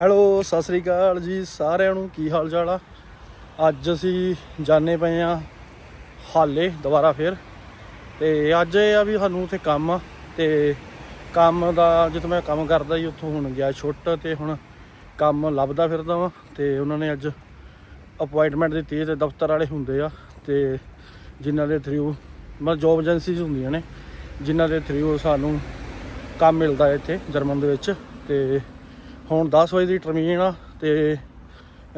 Hello, Sat Sri ਅਕਾਲ ਜੀ ਸਾਰਿਆਂ ਨੂੰ, ਕੀ ਹਾਲ ਚਾਲ ਆ? ਅੱਜ ਅਸੀਂ ਜਾਣੇ ਪਏ ਆ ਹਾਲੇ, ਦੁਬਾਰਾ ਫੇਰ। ਤੇ ਅੱਜ ਇਹ ਆ ਵੀ ਸਾਨੂੰ ਉੱਥੇ ਕੰਮ ਆ, ਤੇ ਕੰਮ ਦਾ, ਜਿੱਥੇ ਮੈਂ ਕੰਮ ਕਰਦਾ ਸੀ ਉੱਥੋਂ ਹੁਣ ਗਿਆ ਛੁੱਟ ਤੇ ਹੁਣ ਕੰਮ ਲੱਭਦਾ ਫਿਰਦਾ ਵਾਂ, ਤੇ ਉਹਨਾਂ ਨੇ ਅੱਜ ਅਪਾਇੰਟਮੈਂਟ ਦਿੱਤੀ ਹੈ ਤੇ ਦਫ਼ਤਰ ਵਾਲੇ ਹੁੰਦੇ ਆ, ਤੇ ਜਿਨ੍ਹਾਂ ਦੇ ਥਰੂ ਮਤਲਬ ਜੋਬ ਏਜੰਸੀਜ਼ ਹੁੰਦੀਆਂ ਨੇ, ਜਿਨ੍ਹਾਂ ਦੇ ਥਰੂ ਸਾਨੂੰ ਕੰਮ ਮਿਲਦਾ ਇੱਥੇ, ਜਰਮਨ ਦੇ ਵਿੱਚ, ਤੇ ਹੁਣ 10 ਵਜੇ ਦੀ ਟਰਮੀਨ ਆ ਤੇ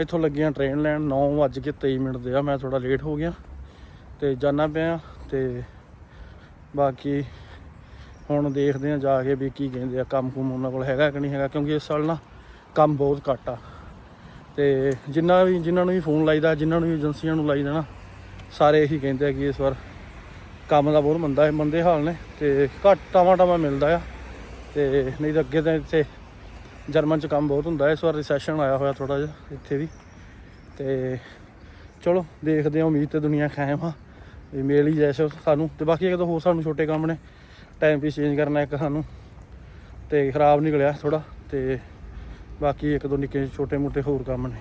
ਇੱਥੋਂ ਲੱਗੀਆਂ ਟ੍ਰੇਨ ਲੈਣ 9 ਵੱਜ ਕੇ 23 ਮਿੰਟ ਦੇ ਆ, ਮੈਂ ਥੋੜਾ ਲੇਟ ਹੋ ਗਿਆ। ਤੇ ਜਾਣਾ ਪਿਆ ਤੇ ਬਾਕੀ ਹੁਣ ਦੇਖਦੇ ਆ ਜਾ ਕੇ ਵੀ ਕੀ ਕਹਿੰਦੇ ਆ, ਕੰਮ ਕੁਮ ਉਹਨਾਂ ਕੋਲ ਹੈਗਾ ਕਿ ਨਹੀਂ ਹੈਗਾ, ਕਿਉਂਕਿ ਇਸ ਸਾਲ ਨਾ ਕੰਮ ਬਹੁਤ ਘੱਟ ਆ। ਤੇ ਜਿੰਨਾ ਵੀ ਜਿਨ੍ਹਾਂ ਨੂੰ ਵੀ ਫੋਨ ਲਾਈਦਾ ਜਿਨ੍ਹਾਂ ਨੂੰ ਵੀ ਏਜੰਸੀਆਂ ਨੂੰ ਲਾਈਦਾ ਨਾ, ਸਾਰੇ ਇਹੀ ਕਹਿੰਦੇ ਆ ਕਿ ਇਸ ਵਾਰ ਕੰਮ ਦਾ ਬਹੁਤ ਮੰਦਾ ਹੈ, ਮੰਦੇ ਹਾਲ ਨੇ ਤੇ ਘੱਟ ਟਾਵਾਂ ਟਾਵਾਂ ਮਿਲਦਾ ਆ। ਤੇ ਨਹੀਂ ਤਾਂ ਅੱਗੇ ਤਾਂ ਇੱਥੇ ਜਰਮਨ ਚ ਕੰਮ ਬਹੁਤ ਹੁੰਦਾ, ਇਸ ਵਾਰ ਰਿਸੈਸ਼ਨ ਆਇਆ ਹੋਇਆ ਥੋੜਾ ਜਿਹਾ, ਇੱਥੇ ਵੀ। ਤੇ ਚਲੋ, ਦੇਖਦੇ ਹਾਂ, ਉਮੀਦ ਤੇ ਦੁਨੀਆ ਖਾਇਮ ਆ। ਵੀ ਮੇਲ ਹੀ ਜੈਸੇ ਸਾਨੂੰ। ਤੇ ਬਾਕੀ ਇੱਕ ਦੋ ਹੋਰ ਸਾਨੂੰ ਛੋਟੇ ਕੰਮ ਨੇ ਟਾਈਮ ਪੀਸ ਚੇਂਜ ਕਰਨਾ ਇੱਕ ਸਾਨੂੰ। ਤੇ ਖਰਾਬ ਨਿਕਲਿਆ ਥੋੜਾ ਤੇ ਬਾਕੀ ਇੱਕ ਦੋ ਨਿੱਕੇ ਛੋਟੇ ਮੋਟੇ ਹੋਰ ਕੰਮ ਨੇ।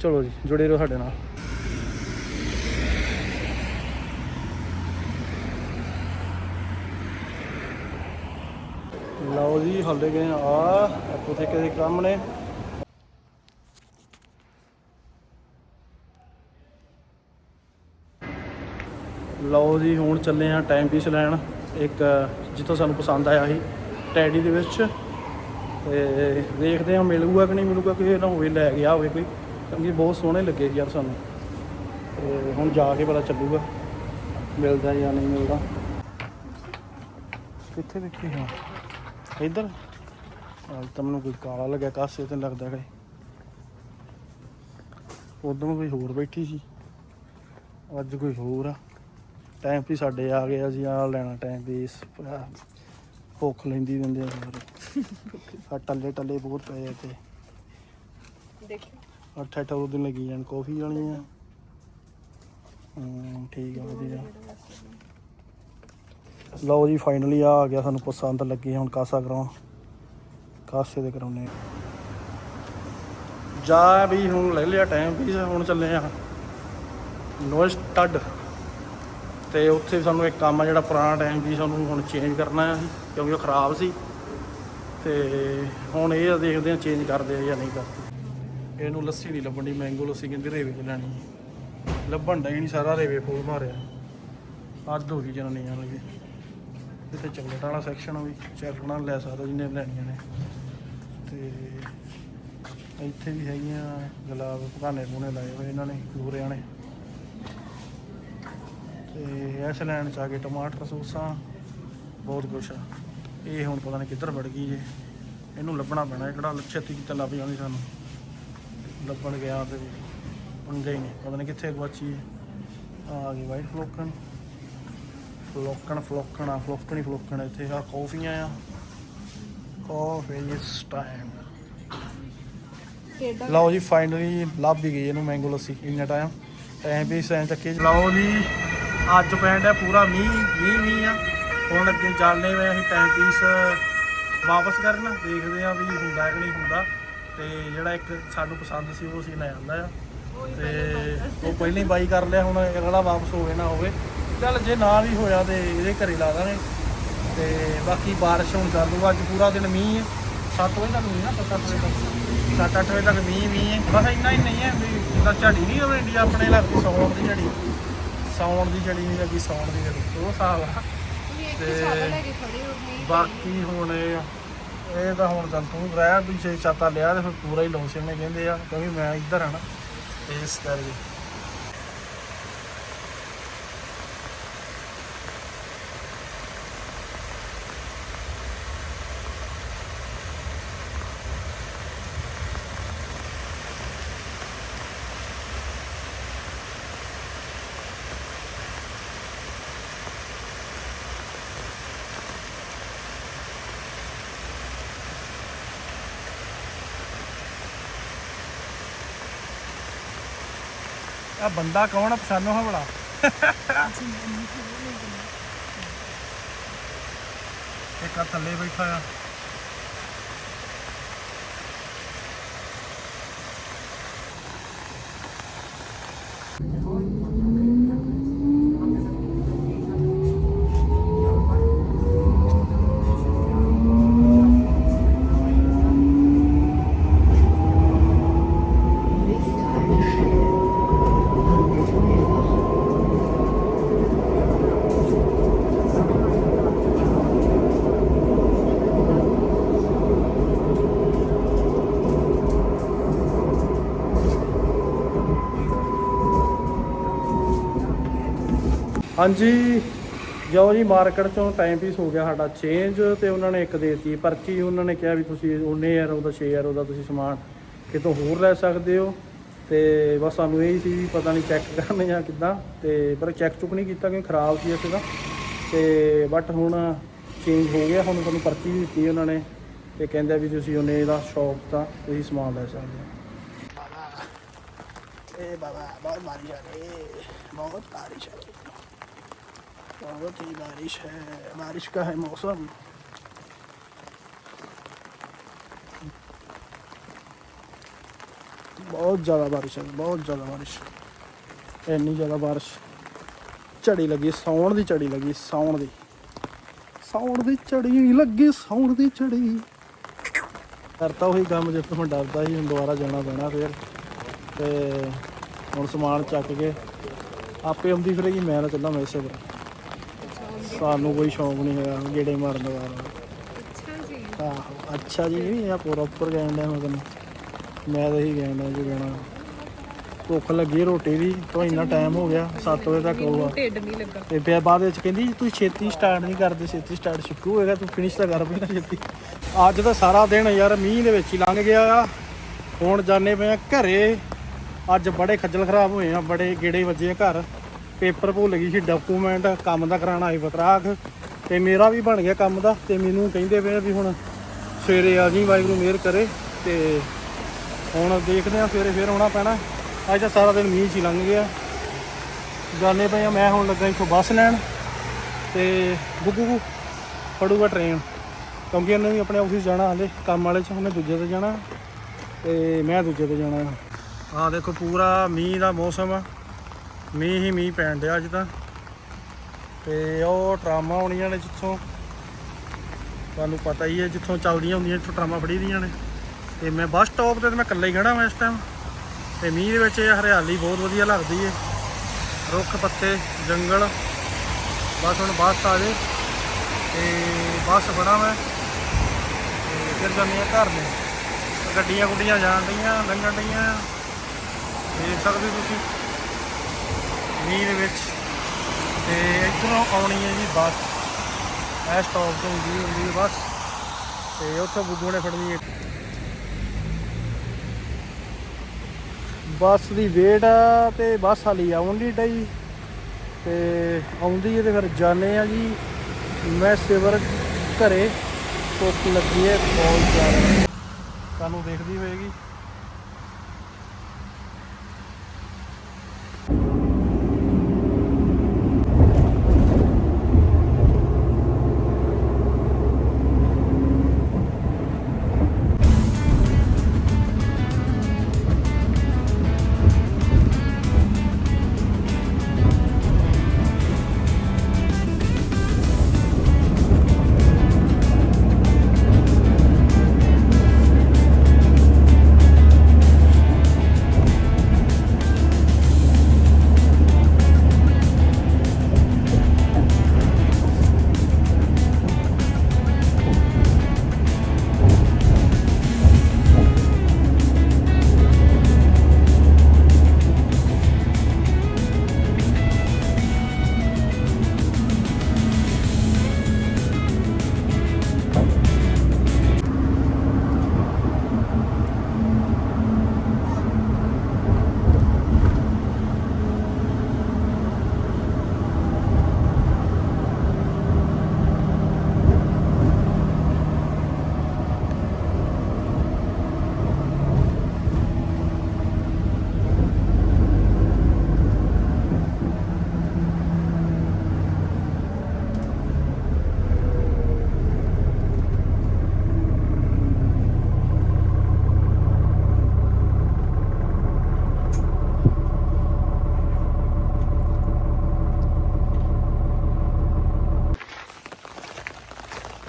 ਚਲੋ ਜੀ, ਜੁੜੇ ਰਹੋ ਸਾਡੇ ਨਾਲ। ਲਓ ਜੀ, ਹਾਲੇ ਗਏ ਆ ਉੱਥੇ ਕਿਹਦੇ ਕੰਮ ਨੇ ਲਓ ਜੀ, ਹੁਣ ਚੱਲੇ ਆ ਟਾਈਮ ਪੀਸ ਲੈਣ। ਇੱਕ, ਜਿੱਥੋਂ ਸਾਨੂੰ ਪਸੰਦ ਆਇਆ ਸੀ, ਟੈਡੀ ਦੇ ਵਿੱਚ। ਤੇ ਦੇਖਦੇ ਆ, ਮਿਲੂਗਾ ਕਿ ਨਹੀਂ ਮਿਲੂਗਾ ਕਿ ਨਾ ਹੋਵੇ, ਲੈ ਗਿਆ ਹੋਵੇ ਕੋਈ। ਕਿਉਂਕਿ ਬਹੁਤ ਸੋਹਣੇ ਲੱਗੇ ਯਾਰ ਸਾਨੂੰ। ਤੇ ਹੁਣ ਜਾ ਕੇ ਪਤਾ ਚੱਲੂਗਾ, ਮਿਲਦਾ ਜਾਂ ਨਹੀਂ ਮਿਲਦਾ। ਕਿੱਥੇ ਦੇਖੀ ਹਾਂ ਇੱਧਰ। ਅੱਜ ਤਾਂ ਮੈਨੂੰ ਕੋਈ ਕਾਲਾ ਲੱਗਿਆ ਕਾਸੇ ਤੇ ਲੱਗਦਾ ਹੈ ਉਦੋਂ ਕੋਈ ਹੋਰ ਬੈਠੀ ਸੀ। ਅੱਜ ਕੋਈ ਹੋਰ ਆ। ਟਾਈਮ ਵੀ ਸਾਡੇ ਆ ਗਏ ਅਸੀਂ ਆ ਲੈਣਾ ਟਾਈਮ ਵੀ ਇਸ ਭੁੱਖ ਲੈਂਦੀ ਦਿੰਦੇ ਆ ਸਾਰੇ। ਆ ਟੱਲੇ ਟੱਲੇ ਬਹੁਤ ਪਏ ਆ ਇੱਥੇ। ਦੇਖਿਓ। ਅੱਠ ਅੱਠ ਉਹ ਦਿਨ ਲੱਗੀ ਜਾਣ ਕਾਫੀ ਵਾਲੀਆਂ ਹੂੰ ਠੀਕ ਆ ਵਧੀਆ। ਲਓ ਜੀ ਫਾਈਨਲੀ ਆ ਆ ਗਿਆ ਸਾਨੂੰ ਪਸੰਦ, ਲੱਗੀ ਹੁਣ ਕਾਸਾ ਕਰਾਉਣ ਕਾਸੇ ਦੇ ਕਰਾਉਨੇ ਜਾ ਵੀ ਹੁਣ ਲੈ ਲਿਆ ਟਾਈਮ ਵੀ, ਹੁਣ ਚੱਲੇ ਆ। ਨੋਇਸਟਡ ਤੇ ਉੱਥੇ ਸਾਨੂੰ ਇੱਕ ਕੰਮ ਆ, ਜਿਹੜਾ ਪੁਰਾਣਾ ਟਾਈਮ ਵੀ ਸਾਨੂੰ ਹੁਣ ਚੇਂਜ ਕਰਨਾ ਆ ਕਿਉਂਕਿ ਉਹ ਖਰਾਬ ਸੀ। ਤੇ ਹੁਣ ਇਹ ਆ, ਦੇਖਦੇ ਆ ਚੇਂਜ ਕਰਦੇ ਆ ਜਾਂ ਨਹੀਂ ਕਰਦੇ। ਇਹਨੂੰ ਲੱਸੀ ਨਹੀਂ ਲੱਭਣੀ ਮੈਂਗੋ ਲੱਸੀ ਕਹਿੰਦੇ ਰੇਵੇ ਚ ਲੈਣੀ ਲੱਭਣ ਦਾ ਹੀ ਨਹੀਂ ਸਾਰਾ, ਰੇਵੇ ਫੋਲ ਮਾਰਿਆ। ਅੱਧ ਹੋ ਗਈ ਜਨਾਨੀਆਂ ਲਗੇ ਇੱਥੇ ਚੌਕਲੇਟ ਵਾਲਾ ਸੈਕਸ਼ਨ ਵੀ ਚੈੱਕ ਲੈ ਸਕਦਾ ਜਿਹਨੇ ਲੈਣੀਆਂ ਨੇ। ਤੇ ਇੱਥੇ ਵੀ ਹੈਗੀਆਂ ਗੁਲਾਬ ਭਗਾਨੇ ਪੂਣੇ ਲਾਏ ਹੋਏ ਇਹਨਾਂ ਨੇ ਦੂਰਿਆਂ ਨੇ। ਤੇ ਇਸ ਲੈਣ ਚ ਆ ਕੇ ਟਮਾਟਰ ਸੌਸਾਂ, ਬਹੁਤ ਕੁਛ ਆ। ਇਹ ਹੁਣ ਪਤਾ ਨਹੀਂ ਕਿੱਧਰ ਵੜ ਗਈ ਜੇ। ਇਹਨੂੰ ਲੱਭਣਾ ਪੈਣਾ ਕਿਹੜਾ ਛੇਤੀ ਕਿਤੇ ਲੱਭ ਜਾਂਦੀ ਸਾਨੂੰ। ਲੱਭਣ ਗਿਆ ਤੇ ਪੰਗਾ ਹੀ ਨਹੀਂ, ਪਤਾ ਨਹੀਂ ਕਿੱਥੇ ਗਵਾਚੀ ਆ ਗਈ ਵਾਈਟ ਫਲੋਕਨ ਫਲੋਕਣ ਫਲੋਕਣ ਆ ਫਲੋਕਣ ਹੀ ਫਲੋਕਣ ਇੱਥੇ ਆ ਕੌਫੀਆਂ ਆ। ਕਾਫੀ ਇਸ ਟਾਈਮ ਲਓ ਜੀ ਫਾਈਨਲੀ ਲੱਭ ਹੀ ਗਈ ਇਹਨੂੰ ਮੈਂਗੋ ਲੱਸੀ ਇੰਨਾ ਟਾਈਮ ਟਾਈਮ ਵੀ ਸੈਂ ਚੱਕੇ ਲਓ ਜੀ ਅੱਜ ਪੈਂਡ ਹੈ ਪੂਰਾ ਮੀਂਹ ਮੀਂਹ ਮੀਂਹ ਆ। ਹੁਣ ਅੱਗੇ ਚੱਲਦੇ ਵੇ ਅਸੀਂ ਟਾਈਮ ਪੀਸ ਵਾਪਸ ਕਰਨ। ਦੇਖਦੇ ਆ ਵੀ ਹੁੰਦਾ ਕਿ ਨਹੀਂ ਹੁੰਦਾ। ਤੇ ਜਿਹੜਾ ਇੱਕ ਸਾਨੂੰ ਪਸੰਦ ਸੀ ਉਹ ਅਸੀਂ ਲੈ ਆਂਦਾ ਆ। ਤੇ ਉਹ ਪਹਿਲਾਂ ਹੀ ਬਾਈ ਕਰ ਲਿਆ ਹੁਣ ਅਗਲਾ ਵਾਪਸ ਹੋਵੇ ਨਾ ਹੋਵੇ। ਚੱਲ ਜੇ ਨਾ ਵੀ ਹੋਇਆ ਤੇ ਇਹਦੇ ਘਰੇ ਲਾ ਦਾਂਗੇ। ਤੇ ਬਾਕੀ ਬਾਰਿਸ਼ ਹੁਣ ਚੱਲੂ ਅੱਜ ਪੂਰਾ ਦਿਨ ਮੀਂਹ ਹੈ। 7 ਵਜੇ ਤੱਕ ਮੀਂਹ ਨਾ 7 ਵਜੇ ਤੱਕ? 7-8 ਵਜੇ ਤੱਕ ਮੀਂਹ ਮੀਂਹ ਹੈ। ਬਸ ਇੰਨਾ ਹੀ ਨਹੀਂ ਹੈ ਵੀ ਜਿੱਦਾਂ ਝੜੀ ਨਹੀਂ ਹੋਵੇ ਇੰਡੀਆ ਆਪਣੇ ਇਲਾਕੇ ਸੌਣ ਦੀ ਝੜੀ। ਸੌਣ ਦੀ ਝੜੀ ਨਹੀਂ ਲੱਗੀ ਸੌਣ ਦੀ ਝੜੀ। ਉਹ ਹਿਸਾਬ ਆ। ਤੇ ਬਾਕੀ ਹੁਣ ਇਹ ਤਾਂ ਹੁਣ ਚੱਲ ਤੂੰ ਰਹਿ ਵੀ ਛੇ ਛਾਤਾ ਲਿਆ ਤੇ ਫਿਰ ਪੂਰਾ ਹੀ ਲੋਸ਼ਨ ਨੇ ਕਹਿੰਦੇ ਆ ਕਿਉਂਕਿ ਮੈਂ ਇੱਧਰ ਆ ਨਾ ਇਸ ਕਰਕੇ। ਆ ਬੰਦਾ ਕੌਣ ਆ? ਪਛਾਣੋ ਹਾਂ ਬੜਾ ਇੱਕ ਆ ਥੱਲੇ ਬੈਠਾ ਆ। ਹਾਂਜੀ ਜੋ ਜੀ ਮਾਰਕੀਟ ਚੋਂ ਟਾਈਮ ਪੀਸ ਹੋ ਗਿਆ ਸਾਡਾ ਚੇਂਜ ਤੇ ਉਹਨਾਂ ਨੇ ਇੱਕ ਦੇ ਦਿੱਤੀ, ਪਰਚੀ ਉਹਨਾਂ ਨੇ ਕਿਹਾ ਵੀ ਤੁਸੀਂ ਉਹਨੇ ਯਾਰ ਉਹਦਾ 6 ਯਾਰ ਉਹਦਾ ਤੁਸੀਂ ਸਮਾਨ ਕਿਤੋਂ ਹੋਰ ਲੈ ਸਕਦੇ ਹੋ ਤੇ ਬਸ ਸਾਨੂੰ ਇਹ ਹੀ ਸੀ ਵੀ ਪਤਾ ਨਹੀਂ ਚੈੱਕ ਕਰਨੇ ਜਾਂ ਕਿੱਦਾਂ ਤੇ ਪਰ ਚੈੱਕ ਚੁੱਕ ਨਹੀਂ ਕੀਤਾ ਕਿਉਂਕਿ ਖਰਾਬ ਸੀ ਇਸੇ ਦਾ ਤੇ ਬਟ ਹੁਣ ਚੇਂਜ ਹੋ ਗਿਆ, ਹੁਣ ਤੁਹਾਨੂੰ ਪਰਚੀ ਵੀ ਦਿੱਤੀ ਉਹਨਾਂ ਨੇ ਤੇ ਕਹਿੰਦੇ ਵੀ ਤੁਸੀਂ ਉਹਨੇ ਇਹਦਾ ਸ਼ੌਪ ਤਾਂ ਤੁਸੀਂ ਸਮਾਨ ਲੈ ਸਕਦੇ ਹੋ। ਬਾਬਾ ਬਾਬਾ, ਬਹੁਤ ਮਾਰੀ ਜਾ ਬਹੁਤ ਮਾਰੀ ਜਾ बहुत ही बारिश है बारिश का है मौसम बहुत ज़्यादा बारिश है बहुत ज़्यादा बारिश ਇੰਨੀ ਜ਼ਿਆਦਾ ਬਾਰਿਸ਼ ਝੜੀ ਲੱਗੀ ਸੌਣ ਦੀ ਝੜੀ ਲੱਗੀ ਸੌਣ ਦੀ ਸੌਣ ਦੀ ਝੜੀ ਲੱਗੀ ਸੌਣ ਦੀ ਝੜੀ ਕਰਤਾ ਉਹੀ ਕੰਮ ਜਿੱਤ ਮੈਂ ਡਰਦਾ ਸੀ ਹੁਣ ਦੁਬਾਰਾ ਜਾਣਾ ਪੈਣਾ ਫੇਰ ਤੇ ਹੁਣ ਸਮਾਨ ਚੱਕ ਕੇ ਆਪੇ ਆਉਂਦੀ ਫਿਰੇਗੀ ਮੈਂ ਨਾ ਚੱਲਾਂ ਮੈਸੇ ਪਰ ਸਾਨੂੰ ਕੋਈ ਸ਼ੌਂਕ ਨਹੀਂ ਹੈਗਾ ਗੇੜੇ ਮਾਰਨ ਦਾ ਅੱਛਾ ਜੀ। ਆਹੋ ਅੱਛਾ ਜੀ ਨਹੀਂ ਇਹ ਪ੍ਰੋਪਰ ਕਹਿਣ ਡਿਆ ਮੈਂ ਤੈਨੂੰ। ਮੈਂ ਤਾਂ ਇਹੀ ਕਹਿਣ ਡਿਆ ਜੀ ਕਹਿਣਾ। ਭੁੱਖ ਲੱਗੀ ਰੋਟੀ ਦੀ ਤੋਂ ਇੰਨਾ ਟਾਈਮ ਹੋ ਗਿਆ 7 ਵਜੇ ਤੱਕ ਹੋਊਗਾ। ਢਿੱਡ ਨਹੀਂ ਲੱਗਾ। ਤੇ ਫਿਰ ਬਾਅਦ ਵਿੱਚ ਕਹਿੰਦੀ ਤੂੰ ਛੇਤੀ ਸਟਾਰਟ ਨਹੀਂ ਕਰਦੇ ਛੇਤੀ ਸਟਾਰਟ ਸ਼ੁਰੂ ਹੋਏਗਾ ਤੂੰ ਫਿਨਿਸ਼ ਤਾਂ ਕਰ ਪਹਿਲਾਂ ਛੇਤੀ। ਅੱਜ ਤਾਂ ਸਾਰਾ ਦਿਨ ਯਾਰ ਮੀਂਹ ਦੇ ਵਿੱਚ ਹੀ ਲੰਘ ਗਿਆ। ਆ ਹੁਣ ਜਾਣੇ ਪਏ ਆ ਘਰੇ। ਅੱਜ ਬੜੇ ਖੱਜਲ ਖਰਾਬ ਹੋਏ ਆ ਬੜੇ ਗੇੜੇ ਵੱਜੇ ਆ ਘਰ। ਪੇਪਰ ਭੁੱਲ ਗਈ ਸੀ ਡਾਕੂਮੈਂਟ ਕੰਮ ਦਾ ਕਰਾਉਣਾ ਸੀ ਪਤਰਾਖ ਤੇ ਮੇਰਾ ਵੀ ਬਣ ਗਿਆ ਕੰਮ ਦਾ ਤੇ ਮੈਨੂੰ ਕਹਿੰਦੇ ਪਏ ਵੀ ਹੁਣ ਸਵੇਰੇ ਆ ਜੀ ਵਾਹਿਗੁਰੂ ਮਿਹਰ ਕਰੇ ਤੇ ਹੁਣ ਦੇਖਦੇ ਆ ਸਵੇਰੇ ਫੇਰ ਆਉਣਾ ਪੈਣਾ। ਅੱਜ ਤਾਂ ਸਾਰਾ ਦਿਨ ਮੀਂਹ 'ਚ ਲੰਘ ਗਿਆ। ਜਾਣੇ ਪਏ ਆ, ਮੈਂ ਹੁਣ ਲੱਗਾ ਇੱਥੋਂ ਬੱਸ ਲੈਣ ਤੇ ਗੁੱਗੂ ਫੜੂਗਾ ਟ੍ਰੇਨ ਕਿਉਂਕਿ ਇਹਨੇ ਵੀ ਆਪਣੇ ਆਫਿਸ ਜਾਣਾ ਹਲੇ, ਕੰਮ ਵਾਲੇ ਚ, ਉਹਨੇ ਦੂਜੇ ਤੇ ਜਾਣਾ ਤੇ ਮੈਂ ਦੂਜੇ ਤੇ ਜਾਣਾ ਆਹ ਦੇਖੋ ਪੂਰਾ ਮੀਂਹ ਦਾ ਮੌਸਮ ਆ। ਮੀਂਹ ਹੀ ਮੀਂਹ ਪੈਣ ਡਿਆ ਅੱਜ ਤਾਂ। ਤੇ ਉਹ ਟਰਾਮਾਂ ਆਉਣੀਆਂ ਨੇ ਜਿੱਥੋਂ। ਤੁਹਾਨੂੰ ਪਤਾ ਹੀ ਹੈ ਜਿੱਥੋਂ ਚੱਲਦੀਆਂ ਹੁੰਦੀਆਂ ਇੱਥੋਂ ਟਰਾਮਾਂ ਫੜੀ ਦੀਆਂ ਨੇ। ਤੇ ਮੈਂ ਬੱਸ ਸਟਾਪ ਤੇ ਤਾਂ ਮੈਂ ਇਕੱਲਾ ਹੀ ਖੜਾ ਮੈਂ ਇਸ ਟਾਈਮ ਤੇ ਮੀਂਹ ਦੇ ਵਿੱਚ ਇਹ ਹਰਿਆਲੀ ਬਹੁਤ ਵਧੀਆ ਲੱਗਦੀ ਹੈ ਰੁੱਖ ਪੱਤੇ, ਜੰਗਲ। ਬਸ ਹੁਣ ਬੱਸ ਆ ਜੇ। ਤੇ ਬੱਸ ਫੜਾ ਮੈਂ। ਤੇ ਫਿਰ ਜਾਂਦੇ ਆ ਘਰ ਨੇ। ਗੱਡੀਆਂ ਗੁੱਡੀਆਂ ਜਾਣ ਡਈਆਂ, ਲੰਘਣ ਡਈਆਂ। ਦੇਖ ਸਕਦੇ ਤੁਸੀਂ। ਮੀਂਹ ਦੇ ਵਿੱਚ ਤੇ ਇੱਧਰੋਂ ਆਉਣੀ ਹੈ ਜੀ ਬੱਸ। ਇਹ ਸਟਾਪ ਤੋਂ ਹੁੰਦੀ ਹੁੰਦੀ ਹੈ ਬੱਸ। ਤੇ ਉੱਥੋਂ ਬੁੱਗੂ ਨੇ ਫੜਨੀ ਹੈ। ਬੱਸ ਦੀ ਵੇਟ ਆ ਤੇ ਬੱਸ ਹਾਲੀ ਆਉਣ ਦੀ ਡਈ। ਤੇ ਆਉਂਦੀ ਹੈ ਤੇ ਫਿਰ ਜਾਣੇ ਆ ਜੀ। ਮੈਂ ਸਿਵਰ ਘਰੇ। ਭੁੱਖ ਲੱਗੀ ਹੈ, ਬਹੁਤ ਜ਼ਿਆਦਾ। ਤੁਹਾਨੂੰ ਦੇਖਦੀ ਹੋਏਗੀ।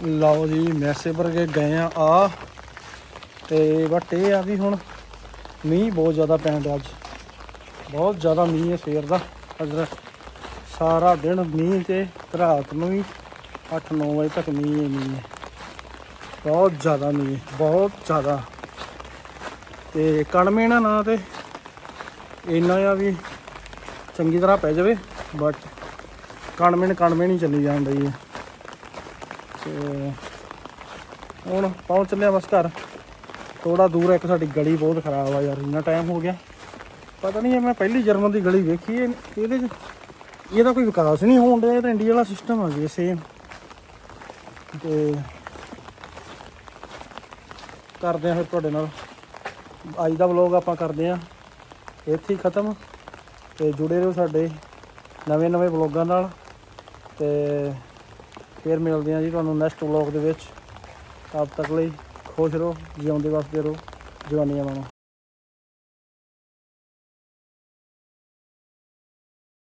ਲਓ ਜੀ, ਮੈਸੇ ਵਰਗੇ ਗਏ ਆ ਆ ਤੇ ਬਟ ਇਹ ਆ ਵੀ ਹੁਣ ਮੀਂਹ ਬਹੁਤ ਜ਼ਿਆਦਾ ਪੈਣ ਡਿਆ ਅੱਜ। ਬਹੁਤ ਜ਼ਿਆਦਾ ਮੀਂਹ ਹੈ ਸਵੇਰ ਦਾ। ਅੱਜ ਸਾਰਾ ਦਿਨ ਮੀਂਹ ਤੇ ਰਾਤ ਨੂੰ ਵੀ 8-9 ਵਜੇ ਤੱਕ ਮੀਂਹ ਹੀ ਮੀਂਹ ਬਹੁਤ ਜ਼ਿਆਦਾ ਮੀਂਹ, ਬਹੁਤ ਜ਼ਿਆਦਾ। ਤੇ ਕਣਮੇ ਨਾ ਨਾ ਤੇ ਇੰਨਾ ਆ ਵੀ ਚੰਗੀ ਤਰ੍ਹਾਂ ਪੈ ਜਾਵੇ, ਬਟ ਕਣਮਿਣ ਕਣਮਿਣ ਹੀ ਚੱਲੀ ਜਾਣ ਰਹੀ ਹੈ ਤੇ ਹੁਣ ਪਹੁੰਚ ਚੱਲੇ ਬਸ ਘਰ। ਥੋੜਾ ਦੂਰ ਇੱਕ ਸਾਡੀ ਗਲੀ ਬਹੁਤ ਖਰਾਬ ਆ ਯਾਰ, ਇੰਨਾ ਟਾਈਮ ਹੋ ਗਿਆ। ਪਤਾ ਨਹੀਂ ਇਹ ਮੈਂ ਪਹਿਲੀ ਜਰਮਨ ਦੀ ਗਲੀ ਵੇਖੀ ਹੈ, ਇਹਦੇ 'ਚ ਇਹਦਾ ਕੋਈ ਵਿਕਾਸ ਨਹੀਂ ਹੋਣ ਡਿਆ, ਇਹ ਤਾਂ ਇੰਡੀਆ ਵਾਲਾ ਸਿਸਟਮ ਆ ਗਿਆ ਸੇਮ ਤੇ ਕਰਦੇ ਆ ਫਿਰ ਤੁਹਾਡੇ ਨਾਲ। ਅੱਜ ਦਾ ਵਲੋਗ ਆਪਾਂ ਕਰਦੇ ਆ ਇੱਥੇ ਹੀ ਖਤਮ। ਤੇ ਜੁੜੇ ਰਹੋ ਸਾਡੇ ਨਵੇਂ ਨਵੇਂ ਵਲੋਗਾਂ ਨਾਲ। ਤੇ ਫਿਰ ਮਿਲਦੇ ਆ ਜੀ ਤੁਹਾਨੂੰ ਨੈਕਸਟ ਵਲੋਗ ਦੇ ਵਿੱਚ। ਤਦ ਤੱਕ ਲਈ ਖੁਸ਼ ਰਹੋ, ਜਿਉਂਦੇ ਵਸਦੇ ਰਹੋ, ਜਵਾਨੀਆਂ ਮਾਣੋ